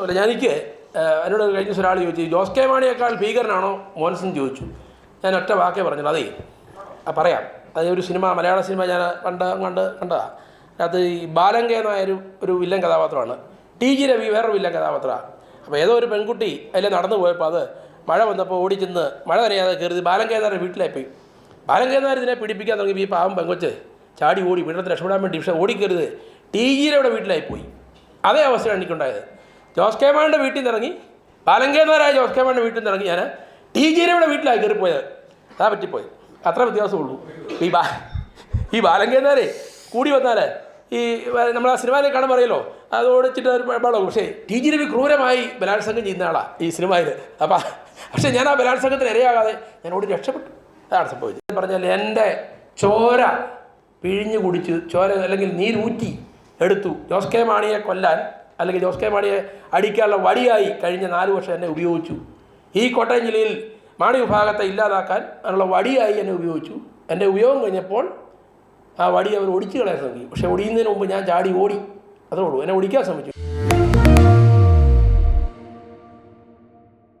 പ്രശ്നമില്ല എനിക്ക് എന്നോട് കഴിഞ്ഞ ഒരാൾ ചോദിച്ചു ജോസ് കെ മാണിയേക്കാൾ ഭീകരനാണോ? മോൻസൺ ചോദിച്ചു. ഞാൻ ഒറ്റ വാക്കേ പറഞ്ഞു അതേ പറയാം. അത് ഒരു സിനിമ മലയാള സിനിമ ഞാൻ കണ്ട കണ്ട് കണ്ടതാണ് അതിനകത്ത് ഈ ബാലങ്ക ഒരു വില്ലൻ കഥാപാത്രമാണ്. ടി ജി രവി വേറൊരു വില്ലൻ കഥാപാത്രമാണ്. അപ്പോൾ ഏതോ ഒരു പെൺകുട്ടി അതിൽ നടന്നു പോയപ്പോൾ അത് മഴ വന്നപ്പോൾ ഓടി ചെന്ന് മഴ നനയാതെ കയറി ബാലങ്കേന്നാരുടെ വീട്ടിലായി പോയി ബാലങ്കേന്നാർ ഇതിനെ പിടിപ്പിക്കാൻ തുടങ്ങി ഈ പാവം പെങ്കൊച്ച് ചാടി ഓടി വീടത്തിൽ രക്ഷപ്പെടാൻ വേണ്ടി പക്ഷേ ഓടിക്കരുത് ടി ജിയുടെ വീട്ടിലായി പോയി അതേ അവസ്ഥയാണ് എനിക്കുണ്ടായത്. ജോസ് കെ മാണിന്റെ വീട്ടിൽ നിന്ന് ഇറങ്ങി. ബാലങ്കേന്നാരായ ജോസ് കെ മാണിന്റെ വീട്ടിൽ നിന്ന് ഇറങ്ങി. ഞാൻ ടി ജിയുടെ വീട്ടിലായി കയറിപ്പോയത് അതാ പറ്റിപ്പോയത്. അത്ര വ്യത്യാസമുള്ളൂ. ഈ ബാ ഈ ബാലങ്കേന്നാരെ കൂടി വന്നാൽ ഈ നമ്മൾ ആ സിനിമയിൽ കാണാൻ പറയല്ലോ അത് ഓടിച്ചിട്ട് ഒരു ബഹളം പക്ഷേ ടി ജി രവി ക്രൂരമായി ബലാത്സംഗം ചെയ്യുന്ന ആളാണ് ഈ സിനിമയിൽ അപ്പം പക്ഷേ ഞാൻ ആ ബലാത്സംഗത്തിന് ഇരയാകാതെ ഞാൻ ഓടി രക്ഷപ്പെട്ടു. അതാണ് സംഭവിച്ചത്. പറഞ്ഞാൽ എന്റെ ചോര പിഴിഞ്ഞു കുടിച്ച് ചോര അല്ലെങ്കിൽ നീരൂറ്റി എടുത്തു ജോസ് കെ മാണിയെ കൊല്ലാൻ അല്ലെങ്കിൽ ജോസ് കെ മാണിയെ അടിക്കാനുള്ള വടിയായി കഴിഞ്ഞ നാല് വർഷം എന്നെ ഉപയോഗിച്ചു. ഈ കോട്ടയം ജില്ലയിൽ മാണി വിഭാഗത്തെ ഇല്ലാതാക്കാൻ അതിനുള്ള വടിയായി എന്നെ ഉപയോഗിച്ചു. എന്റെ ഉപയോഗം കഴിഞ്ഞപ്പോൾ ആ വടി അവർ ഒടിച്ചു കളയാൻ ശ്രമിക്കും പക്ഷേ ഒടിയുന്നതിന് മുമ്പ് ഞാൻ ചാടി ഓടി. അതേ ഉള്ളൂ. എന്നെ ഒടിക്കാൻ ശ്രമിച്ചു.